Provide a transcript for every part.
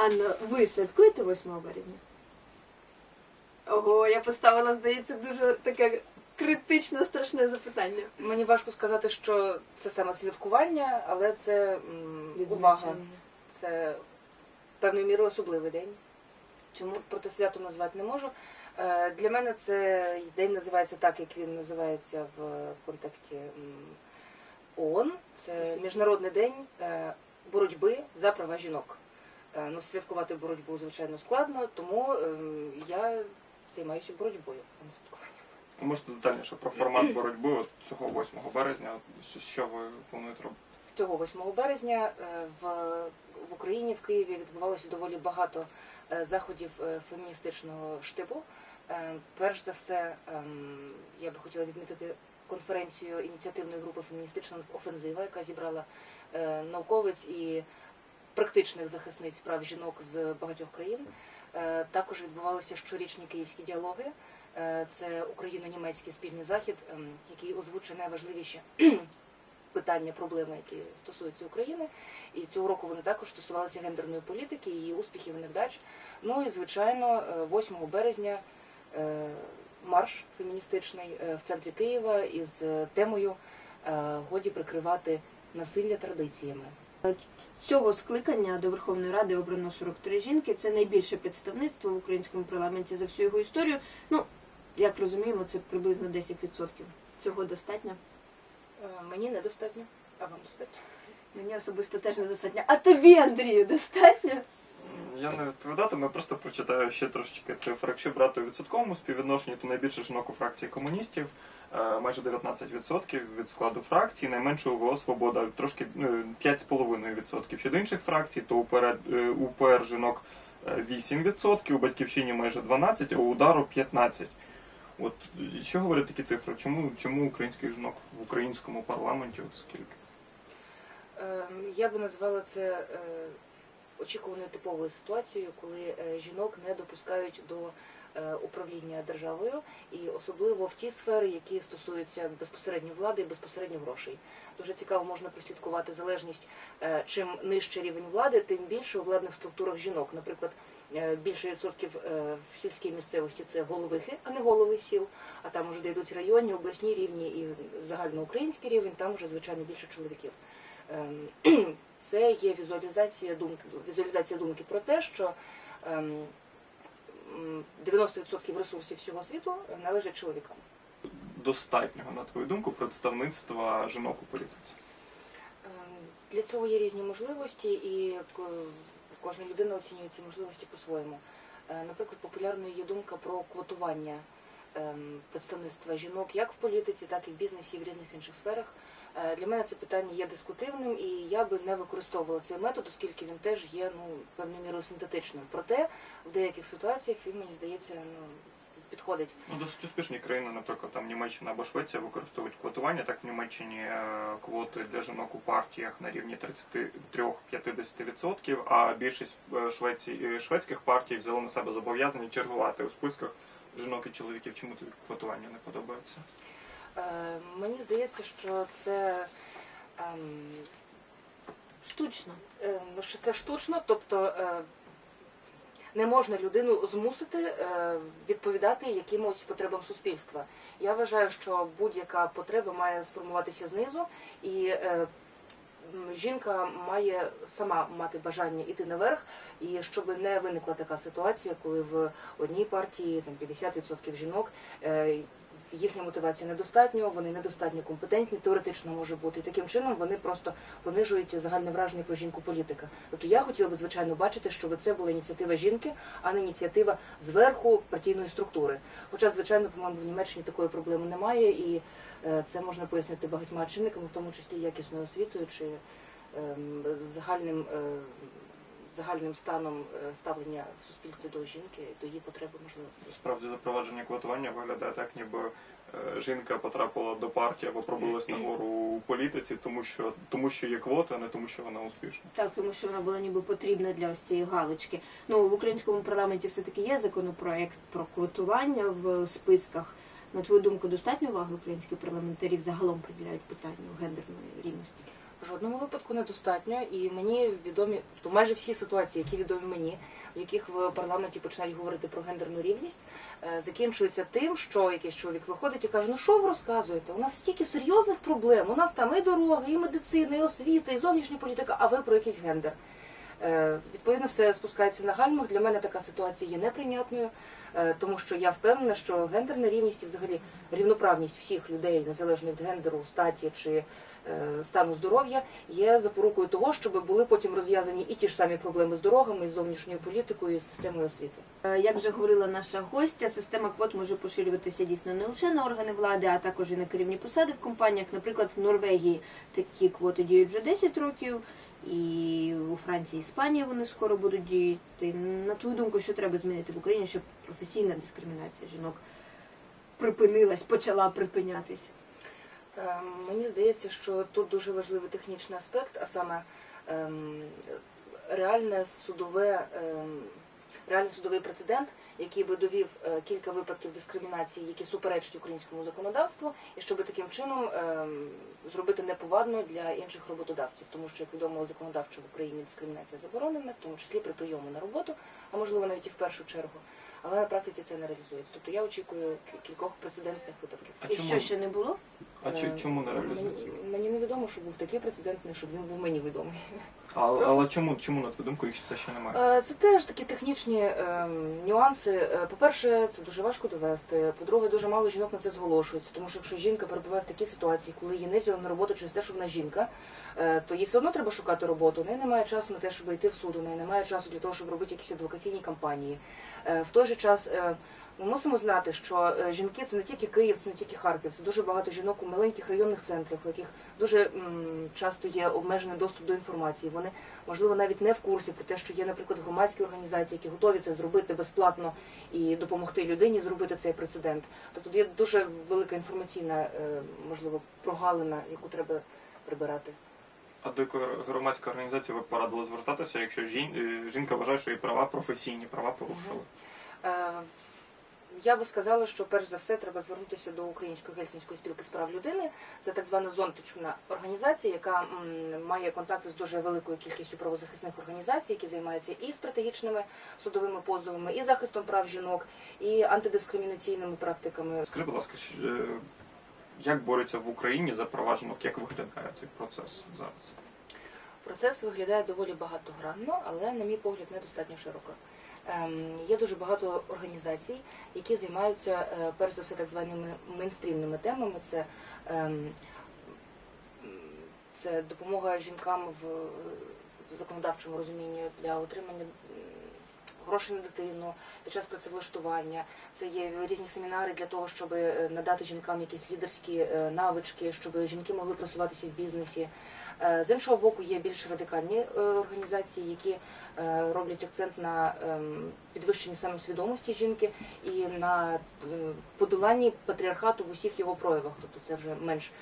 Анна, ви святкуєте 8 березня? Ого, я поставила, здається, дуже таке критично страшне запитання. Мені важко сказати, що це саме святкування, але це м, увага. Це певною мірою особливий день. Чому проти свято назвати не можу. Е, Для мене це день називається так, як він називається в контексті м, ООН. Це Міжнародний день е, боротьби за права жінок. Е, Ну, святкувати боротьбу, звичайно, складно, тому ем, я займаюся боротьбою, а не святкуванням. Можете детальніше про формат боротьби от цього 8 березня, Що- ви плануєте робити? Цього 8 березня е, в, в Україні, в Києві відбувалося доволі багато е, заходів феміністичного штибу. Перш за все, ем, я би хотіла відмітити конференцію ініціативної групи феміністична офензива, яка зібрала науковиць і практичних захисниць прав жінок з багатьох країн. Е, Також відбувалися щорічні київські діалоги. Е, Це україно-німецький спільний захід, ем, який озвучує найважливіші питання, проблеми, які стосуються України. І цього року вони також стосувалися гендерної політики, її успіхів і невдач. Ну і звичайно, е, 8 березня е, марш феміністичний в центрі Києва із темою Годі прикривати насилля традиціями. Цього скликання до Верховної Ради обрано 43 жінки. Це найбільше представництво в українському парламенті за всю його історію. Ну, як розуміємо, це приблизно 10%. Цього достатньо. Е, Мені недостатньо, а вам достатньо. Мені особисто теж недостатньо. А тобі, Андрію, достатньо? Я не відповідатиму, я просто прочитаю ще трошечки цифр. Якщо брати у відсотковому співвідношенні, то найбільше жінок у фракції комуністів, майже 19% від складу фракції, найменше УВО Свобода, трошки ну, 5,5%. Щодо інших фракцій, то УПР, е, жінок е, 8%, у батьківщині майже 12%, а у удару 15%. От що говорять такі цифри? Чому, чому українських жінок в українському парламенті от скільки? Ем, Я би назвала це е, очікуваною типовою ситуацією, коли е, жінок не допускають до е, управління державою, і особливо в ті сфери, які стосуються безпосередньо влади і безпосередньо грошей. Дуже цікаво можна прослідкувати залежність. е, Чим нижче рівень влади, тим більше у владних структурах жінок. Наприклад, е, більше відсотків е, в сільській місцевості це головихи, а не голови сіл. А там уже йдуть районні, обласні рівні і загальноукраїнський рівень, там вже звичайно більше чоловіків. Ем, Це є візуалізація думки, візуалізація думки про те, що ем, 90% ресурсів всього світу належать чоловікам. Достатнього, на твою думку, представництва жінок у політиці? Ем, Для цього є різні можливості, і кожна людина оцінює ці можливості по-своєму. Е, Наприклад, популярною є думка про квотування ем, представництва жінок як в політиці, так і в бізнесі і в різних інших сферах. Е, Для мене це питання є дискутивним, і я би не використовувала цей метод, оскільки він теж є ну певною мірою синтетичним. Проте в деяких ситуаціях він мені здається ну підходить. Ну, досить успішні країни, наприклад, там Німеччина або Швеція використовують квотування. Так в Німеччині е, квоти для жінок у партіях на рівні 33-50%, а більшість е, Швеції, шведських партій взяли на себе зобов'язання чергувати у списках жінок і чоловіків. Чому тобі квотування не подобається? Е, Мені здається, що це. ем, Штучно. Е, ну, що це штучно, тобто е, не можна людину змусити відповідати якимось потребам суспільства. Я вважаю, що будь-яка потреба має сформуватися знизу, і жінка має сама мати бажання йти наверх, і щоб не виникла така ситуація, коли в одній партії там 50% жінок. Е, Їхня мотивація недостатньо, вони недостатньо компетентні, теоретично може бути. І таким чином вони просто понижують загальне враження про жінку політика. Тобто я хотіла би звичайно бачити, щоб це була ініціатива жінки, а не ініціатива зверху партійної структури. Хоча, звичайно, по-моєму, в Німеччині такої проблеми немає, і е, це можна пояснити багатьма чинниками, в тому числі якісною освітою чи ем, загальним. Загальним станом е, ставлення в суспільстві до жінки, до її потреби можливостей. Справді запровадження квотування виглядає так, ніби е, жінка потрапила до партії або пробилась нагору у політиці, тому що тому що є квота, а не тому, що вона успішна. Так, тому що вона була ніби потрібна для ось цієї галочки. Ну, в українському парламенті все-таки є законопроект про квотування в списках. На твою думку, достатньо уваги українських парламентарів загалом приділяють питанню гендерної рівності? В жодному випадку недостатньо, і мені відомі то майже всі ситуації, які відомі мені, в яких в парламенті починають говорити про гендерну рівність, е, закінчуються тим, що якийсь чоловік виходить і каже: Ну що ви розказуєте? У нас стільки серйозних проблем. У нас там і дороги, і медицина, і освіта, і зовнішня політика. А ви про якийсь гендер? Е, Відповідно, все спускається на гальмах. Для мене така ситуація є неприйнятною, е, тому що я впевнена, що гендерна рівність і взагалі рівноправність всіх людей, незалежно від гендеру, статі чи е, стану здоров'я, є запорукою того, щоб були потім розв'язані і ті ж самі проблеми з дорогами, і з зовнішньою політикою, і з системою освіти. Як вже говорила наша гостя, система квот може поширюватися дійсно не лише на органи влади, а також і на керівні посади в компаніях. Наприклад, в Норвегії такі квоти діють вже 10 років, і у Франції, Іспанії вони скоро будуть діяти. На твою думку, що треба змінити в Україні, щоб професійна дискримінація жінок припинилась, почала припинятися? Е, Мені здається, що тут дуже важливий технічний аспект, а саме ем, реальне судове, ем, реальний судовий прецедент, який би довів е, кілька випадків дискримінації, які суперечать українському законодавству, і щоб таким чином ем, зробити неповадно для інших роботодавців, тому що як відомо законодавчо в Україні дискримінація заборонена, в тому числі при прийому на роботу, а можливо навіть і в першу чергу. Але на практиці це не реалізується. Тобто я очікую кількох прецедентних випадків. А І чому? що ще не було? А чи, Е, чому не реалізується? Мені, мені невідомо, що був такий прецедентний, щоб він був мені відомий. Але, але чому, чому, на твою думку, їх це ще немає? Е, Це теж такі технічні ем, нюанси. Е, По-перше, це дуже важко довести. По-друге, дуже мало жінок на це зголошується. Тому що якщо жінка перебуває в такій ситуації, коли її не взяли на роботу через те, що вона жінка, е, то їй все одно треба шукати роботу. У неї немає часу на те, щоб йти в суд, у неї немає часу для того, щоб робити якісь адвокаційні кампанії. Е, В той же час. е, Ми мусимо знати, що е, жінки це не тільки Київ, це не тільки Харків, це дуже багато жінок у маленьких районних центрах, у яких дуже м, часто є обмежений доступ до інформації. Вони можливо навіть не в курсі про те, що є, наприклад, громадські організації, які готові це зробити безплатно і допомогти людині зробити цей прецедент. Тобто є дуже велика інформаційна, е, можливо, прогалина, яку треба прибирати. А до якої громадської організації ви порадили звертатися, якщо е, жінка вважає, що її права професійні, права порушили? Е, Я би сказала, що перш за все треба звернутися до Української гельсінської спілки з прав людини. Це так звана зонтична організація, яка має контакти з дуже великою кількістю правозахисних організацій, які займаються і стратегічними судовими позовами, і захистом прав жінок, і антидискримінаційними практиками. Скажи, будь ласка, е, як борються в Україні за права жінок? Як виглядає цей процес зараз? Процес виглядає доволі багатогранно, але, на мій погляд, недостатньо широко. Ем, є дуже багато організацій, які займаються е, перш за все так званими мейнстрімними темами. Це, ем, це допомога жінкам в законодавчому розумінні для отримання грошей на дитину під час працевлаштування. Це є різні семінари для того, щоб е, надати жінкам якісь лідерські е, навички, щоб жінки могли просуватися в бізнесі. Е, З іншого боку, є більш радикальні організації, які роблять акцент на ем, підвищенні самосвідомості жінки і на подоланні патріархату в усіх його проявах. Тобто це вже менш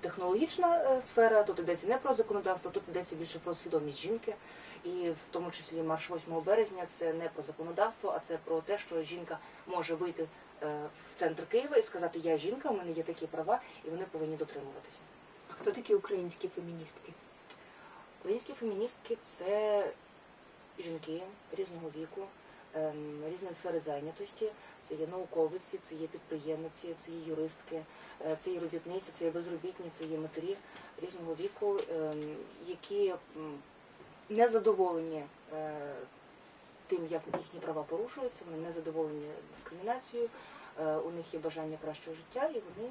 технологічна сфера, тут йдеться не про законодавство, тут йдеться більше про свідомість жінки. І в тому числі марш 8 березня це не про законодавство, а це про те, що жінка може вийти е, в центр Києва і сказати Я жінка, у мене є такі права, і вони повинні дотримуватися. А хто такі українські феміністки? Українські феміністки це жінки різного віку, ем, різної сфери зайнятості. Це є науковиці, це є підприємниці, це є юристки, е, це є робітниці, це є безробітні, це є матері різного віку, ем, які м, не задоволені е, тим, як їхні права порушуються, вони не задоволені дискримінацією, е, у них є бажання кращого життя, і вони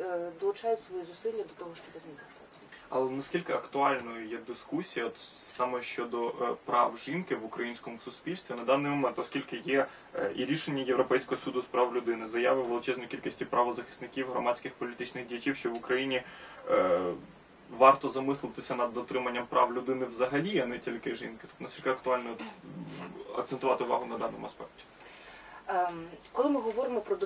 е, долучають свої зусилля до того, щоб змінити ситуацію. Але наскільки актуальною є дискусія от саме щодо прав жінки в українському суспільстві на даний момент, оскільки є і рішення Європейського суду з прав людини, заяви величезної кількості правозахисників, громадських політичних діячів, що в Україні варто замислитися над дотриманням прав людини взагалі, а не тільки жінки. Тобто наскільки актуально акцентувати увагу на даному аспекті? Ем, Коли ми говоримо про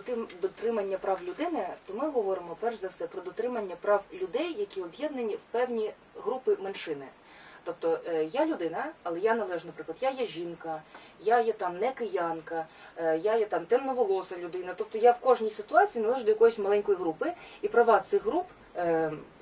дотримання прав людини, то ми говоримо перш за все про дотримання прав людей, які об'єднані в певні групи меншини. Тобто е, я людина, але я належу, наприклад, я є жінка, я є там не киянка, е, я є там темноволоса людина. Тобто я в кожній ситуації належу до якоїсь маленької групи, і права цих груп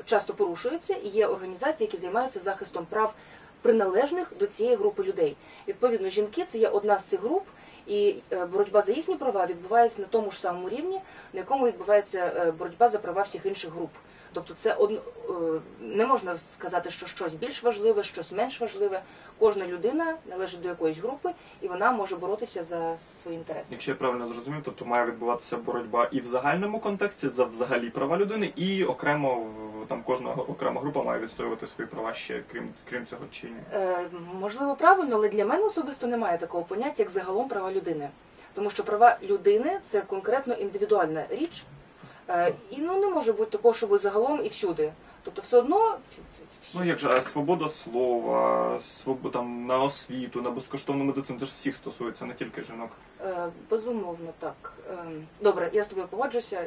часто порушуються, і є організації, які займаються захистом прав приналежних до цієї групи людей. Відповідно, жінки це є одна з цих груп, і е, боротьба за їхні права відбувається на тому ж самому рівні, на якому відбувається е, боротьба за права всіх інших груп. Тобто, це од... е, не можна сказати, що щось більш важливе, щось менш важливе. Кожна людина належить до якоїсь групи, і вона може боротися за свої інтереси. Якщо я правильно зрозумів, тобто має відбуватися боротьба і в загальному контексті за взагалі права людини, і окремо там кожна окрема група має відстоювати свої права ще крім крім цього чи ні. Е, можливо, правильно, але для мене особисто немає такого поняття, як загалом права людини. Тому що права людини це конкретно індивідуальна річ, і ну не може бути такого, щоб загалом і всюди. Тобто, все одно Ну як же свобода слова, свобода там на освіту, на безкоштовну медицину, це ж всіх стосується, не тільки жінок. Е, безумовно так. Е, добре, я з тобою погоджуся.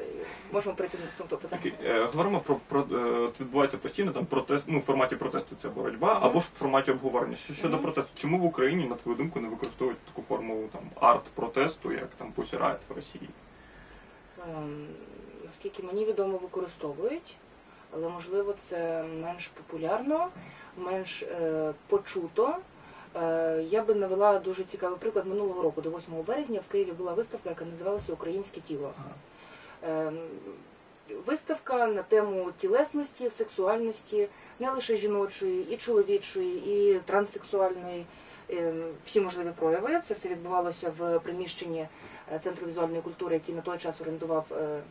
Можемо прийти до наступного питання. Окей, е, говоримо про, про е, відбувається постійно там протест, ну в форматі протесту ця боротьба, Мгм. або ж в форматі обговорення. Що щодо Мгм. протесту, чому в Україні, на твою думку, не використовують таку форму там арт-протесту, як там Riot в Росії? Ем, Наскільки мені відомо, використовують, але можливо це менш популярно, менш е, почуто. Е, я би навела дуже цікавий приклад минулого року, до 8 березня, в Києві була виставка, яка називалася Українське тіло. Ем, Виставка на тему тілесності, сексуальності, не лише жіночої, і чоловічої, і транссексуальної, всі можливі прояви. Це все відбувалося в приміщенні е, Центру візуальної культури, який на той час орендував е,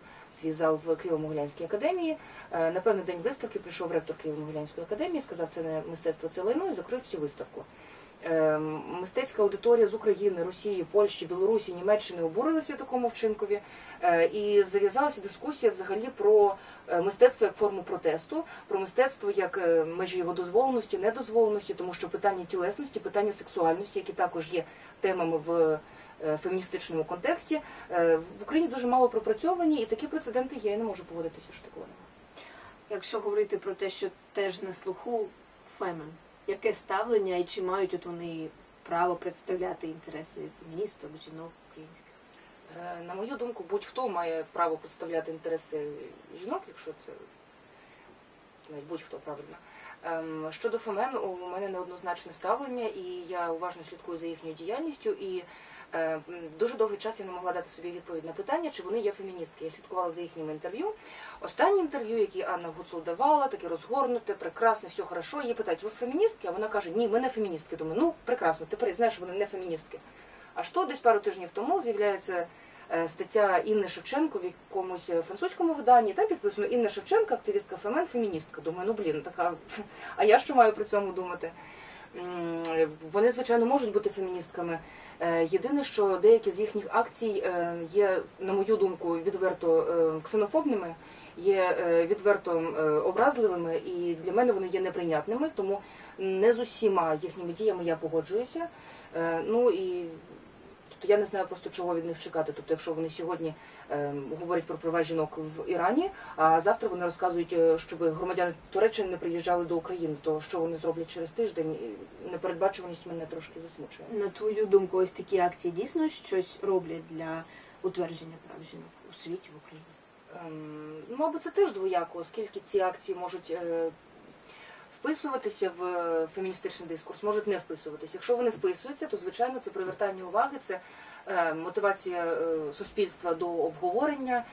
свій зал в Києво-Могилянській академії. Е, На певний день виставки прийшов ректор Києво-Могилянської академії, сказав, це не мистецтво, це лайно, і закрив всю виставку. Е, Мистецька аудиторія з України, Росії, Польщі, Білорусі, Німеччини обурилися такому вчинкові. Е, І зав'язалася дискусія взагалі про е, мистецтво як форму протесту, про мистецтво як е, межі його дозволеності, недозволеності, тому що питання тілесності, питання сексуальності, які також є темами в феміністичному контексті, в Україні дуже мало пропрацьовані, і такі прецеденти є. Я не можу погодитися, що такого немає. Якщо говорити про те, що теж на слуху фемен, яке ставлення і чи мають от вони право представляти інтереси феміністок, жінок українських? Е, На мою думку, будь-хто має право представляти інтереси жінок, якщо це навіть будь-хто правильно. Ем, Щодо фемен, у мене неоднозначне ставлення, і я уважно слідкую за їхньою діяльністю. І дуже довгий час я не могла дати собі відповідь на питання, чи вони є феміністки. Я слідкувала за їхніми інтерв'ю. Останнє інтерв'ю, яке Анна Гуцул давала, таке розгорнуте, прекрасне, все хорошо. Її питають, ви феміністки? А вона каже, ні, ми не феміністки. Думаю, ну прекрасно, тепер знаєш, вони не феміністки. Аж то десь пару тижнів тому з'являється е, стаття Інни Шевченко в якомусь е, французькому виданні. Там підписано Інна Шевченко, активістка Фемен, феміністка. Думаю, ну блін, така. А я що маю при цьому думати? Вони, звичайно, можуть бути феміністками. Е, Єдине, що деякі з їхніх акцій е, є, на мою думку, відверто е, ксенофобними, є відверто образливими, і для мене вони є неприйнятними, тому не з усіма їхніми діями я погоджуюся. Ну і тобто я не знаю просто чого від них чекати. Тобто, якщо вони сьогодні е, говорять про права жінок в Ірані, а завтра вони розказують, е, щоб громадяни Туреччини не приїжджали до України, то що вони зроблять через тиждень? Непередбачуваність мене трошки засмучує. На твою думку, ось такі акції дійсно щось роблять для утвердження прав жінок у світі в Україні? Ем, ну, Мабуть, це теж двояко, оскільки ці акції можуть е, вписуватися в е, феміністичний дискурс, можуть не вписуватися. Якщо вони вписуються, то звичайно це привертання уваги, це е, мотивація е, суспільства до обговорення,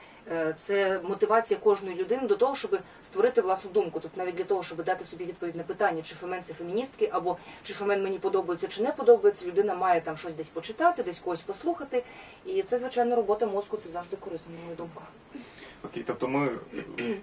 це мотивація кожної людини до того, щоб створити власну думку. Тобто навіть для того, щоб дати собі відповідь на питання, чи фемен це феміністки, або чи фемен мені подобається, чи не подобається. Людина має там щось десь почитати, десь когось послухати. І це, звичайно, робота мозку, це завжди корисно, на мою думку. Окей, тобто ми,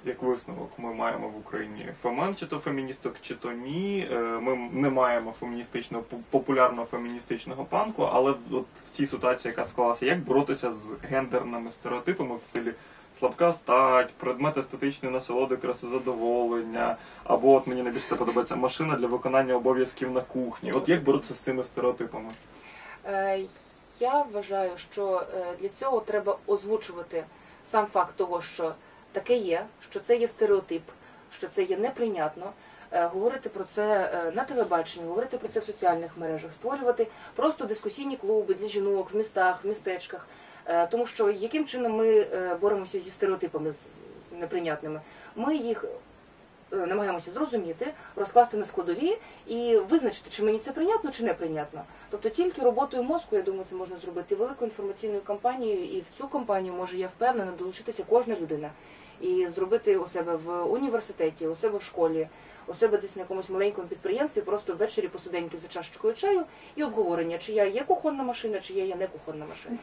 як висновок, ми маємо в Україні фемен, чи то феміністок, чи то ні. Е, Ми не маємо феміністичного популярного феміністичного панку, але от в цій ситуації, яка склалася, як боротися з гендерними стереотипами в стилі слабка стать, предмет естетичної насолоди, красозадоволення, або от мені найбільше це подобається машина для виконання обов'язків на кухні. От як боротися з цими стереотипами? Е, Я вважаю, що е, для цього треба озвучувати сам факт того, що таке є, що це є стереотип, що це є неприйнятно. е, Говорити про це е, на телебаченні, говорити про це в соціальних мережах, створювати просто дискусійні клуби для жінок в містах, в містечках. Е, Тому що яким чином ми боремося зі стереотипами неприйнятними? Ми їх намагаємося зрозуміти, розкласти на складові і визначити, чи мені це прийнятно, чи неприйнятно. Тобто тільки роботою мозку, я думаю, це можна зробити великою інформаційною кампанією, і в цю кампанію може я впевнена долучитися кожна людина і зробити у себе в університеті, у себе в школі, у себе десь на якомусь маленькому підприємстві, просто ввечері посиденьки за чашечкою чаю і обговорення, чи я є кухонна машина, чи я є не кухонна машина.